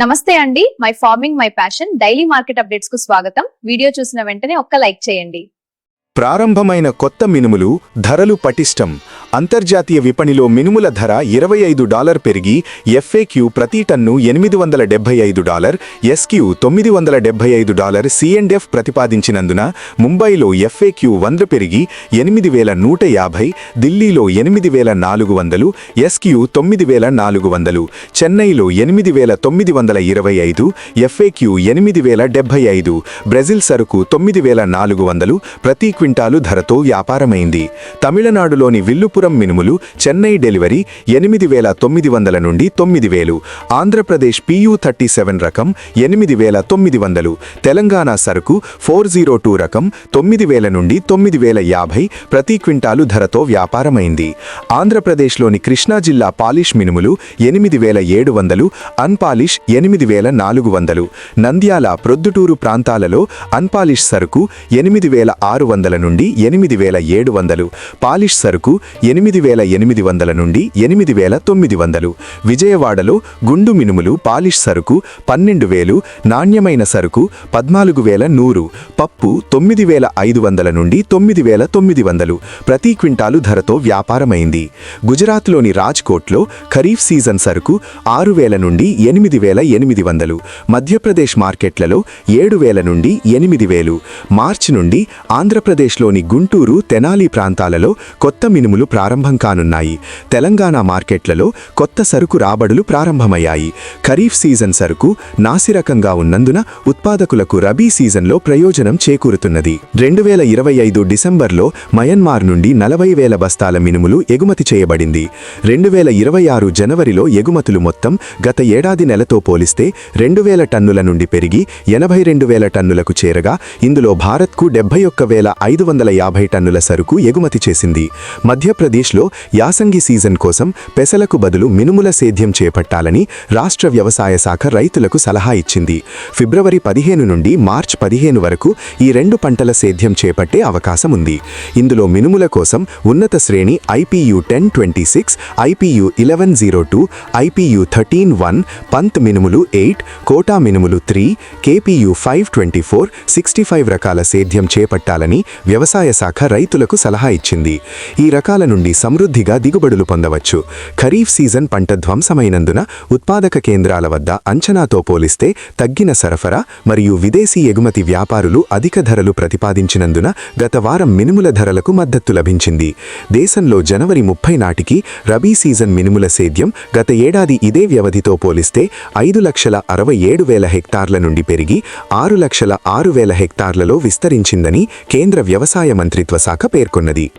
నమస్తే అండి. My farming my passion. Daily market అప్డేట్స్కు స్వాగతం. వీడియో చూసిన వెంటనే ఒక్క లైక్ చేయండి. ప్రారంభమైన కొత్త మినుములు ధరలు పటిష్టం. అంతర్జాతీయ విపణిలో మినుముల ధర ఇరవై ఐదు డాలర్ పెరిగి ఎఫ్ఏక్యూ ప్రతి టన్ను ఎనిమిది వందల డెబ్బై ఐదు డాలర్ ఎస్క్యూ తొమ్మిది వందల డెబ్బై ఐదు డాలర్ సిఎండ్ఎఫ్ ప్రతిపాదించినందున ముంబైలో ఎఫ్ఏక్యూ వంద పెరిగి ఎనిమిది వేల నూట యాభై ఢిల్లీలో ఎనిమిది వేల నాలుగు వందలు ఎస్క్యూ తొమ్మిది వేల నాలుగు వందలు చెన్నైలో ఎనిమిది వేల తొమ్మిది వందల ఇరవై ఐదు ఎఫ్ఏక్యూ ఎనిమిది వేల డెబ్బై ఐదు బ్రెజిల్ సరుకు తొమ్మిది వేల నాలుగు వందలు ప్రతి క్వింటాలు ధరతో వ్యాపారమైంది. తమిళనాడులోని విల్లుపురం మినుములు చెన్నై డెలివరీ ఎనిమిది వేల తొమ్మిది వందల నుండి తొమ్మిది వేలు. ఆంధ్రప్రదేశ్ పియూ థర్టీ సెవెన్ రకం ఎనిమిది వేల తొమ్మిది వందలు. తెలంగాణ సరుకు ఫోర్ జీరో టూ రకం తొమ్మిది వేల నుండి తొమ్మిది వేల యాభై ప్రతి క్వింటాలు ధరతో వ్యాపారమైంది. ఆంధ్రప్రదేశ్లోని కృష్ణా జిల్లా పాలిష్ మినుములు ఎనిమిది వేల ఏడు వందలు అన్పాలిష్ ఎనిమిది వేల నాలుగు వందలు. నంద్యాల ప్రొద్దుటూరు ప్రాంతాలలో అన్పాలిష్ సరుకు ఎనిమిది వేల ఆరు వందల నుండి ఎనిమిది వేల ఏడు వందలు. పాలిష్ సరుకు ఎనిమిది వేల ఎనిమిది వందల నుండి ఎనిమిది వేల తొమ్మిది వందలు. విజయవాడలో గుండు మినుములు పాలిష్ సరుకు పన్నెండు వేలు నాణ్యమైన సరుకు పద్నాలుగు వేల నూరు. పప్పు తొమ్మిది వేల ఐదు వందల నుండి తొమ్మిది వేల తొమ్మిది వందలు. ప్రతి క్వింటాలు ధరతో వ్యాపారమైంది. గుజరాత్లోని రాజ్కోట్లో ఖరీఫ్ సీజన్ సరుకు ఆరు వేల నుండి ఎనిమిది వేల ఎనిమిది వందలు. మధ్యప్రదేశ్ మార్కెట్లలో ఏడు వేల నుండి ఎనిమిది వేలు. మార్చి నుండి ఆంధ్రప్రదేశ్ ఆంధ్రప్రదేశ్లోని గుంటూరు తెనాలి ప్రాంతాలలో కొత్త మినుములు ప్రారంభం కానున్నాయి. తెలంగాణ మార్కెట్లలో కొత్త సరుకు రాబడులు ప్రారంభమయ్యాయి. ఖరీఫ్ సీజన్ సరుకు నాసిరకంగా ఉన్నందున ఉత్పాదకులకు రబీ సీజన్లో ప్రయోజనం చేకూరుతున్నది. రెండు వేల ఇరవై ఐదు డిసెంబర్లో మయన్మార్ నుండి నలభై వేల బస్తాల మినుములు ఎగుమతి చేయబడింది. రెండు వేల ఇరవై ఆరు జనవరిలో ఎగుమతులు మొత్తం గత ఏడాది నెలతో పోలిస్తే రెండు వేల టన్నుల నుండి పెరిగి ఎనభై రెండు వేల టన్నులకు చేరగా ఇందులో భారత్కు డెబ్బై ఒక్క వేల ఐదు వందల యాభై టన్నుల సరుకు ఎగుమతి చేసింది. మధ్యప్రదేశ్లో యాసంగి సీజన్ కోసం పెసలకు బదులు మినుముల సేద్యం చేపట్టాలని రాష్ట్ర వ్యవసాయ శాఖ రైతులకు సలహా ఇచ్చింది. ఫిబ్రవరి పదిహేను నుండి మార్చ్ పదిహేను వరకు ఈ రెండు పంటల సేద్యం చేపట్టే అవకాశం ఉంది. ఇందులో మినుముల కోసం ఉన్నత శ్రేణి IPU ten twenty six IPU eleven zero two IPU thirteen one Pant మినుములు ఎయిట్ కోటా మినుములు three KPU five twenty four sixty five రకాల సేద్యం చేపట్టాలని వ్యవసాయ శాఖ రైతులకు సలహా ఇచ్చింది. ఈ రకాల నుండి సమృద్ధిగా దిగుబడులు పొందవచ్చు. ఖరీఫ్ సీజన్ పంట ధ్వంసమైనందున ఉత్పాదక కేంద్రాల వద్ద అంచనాతో పోలిస్తే తగ్గిన సరఫరా మరియు విదేశీ ఎగుమతి వ్యాపారులు అధిక ధరలు ప్రతిపాదించినందున గత వారం మినుముల ధరలకు మద్దతు లభించింది. దేశంలో జనవరి ముప్పై నాటికి రబీ సీజన్ మినుముల సేద్యం గత ఏడాది ఇదే వ్యవధితో పోలిస్తే ఐదు లక్షల అరవై ఏడు వేల హెక్టార్ల నుండి పెరిగి ఆరు లక్షల ఆరు వేల హెక్టార్లలో విస్తరించిందని కేంద్ర వ్యవసాయ మంత్రిత్వ శాఖ పేర్కొన్నది.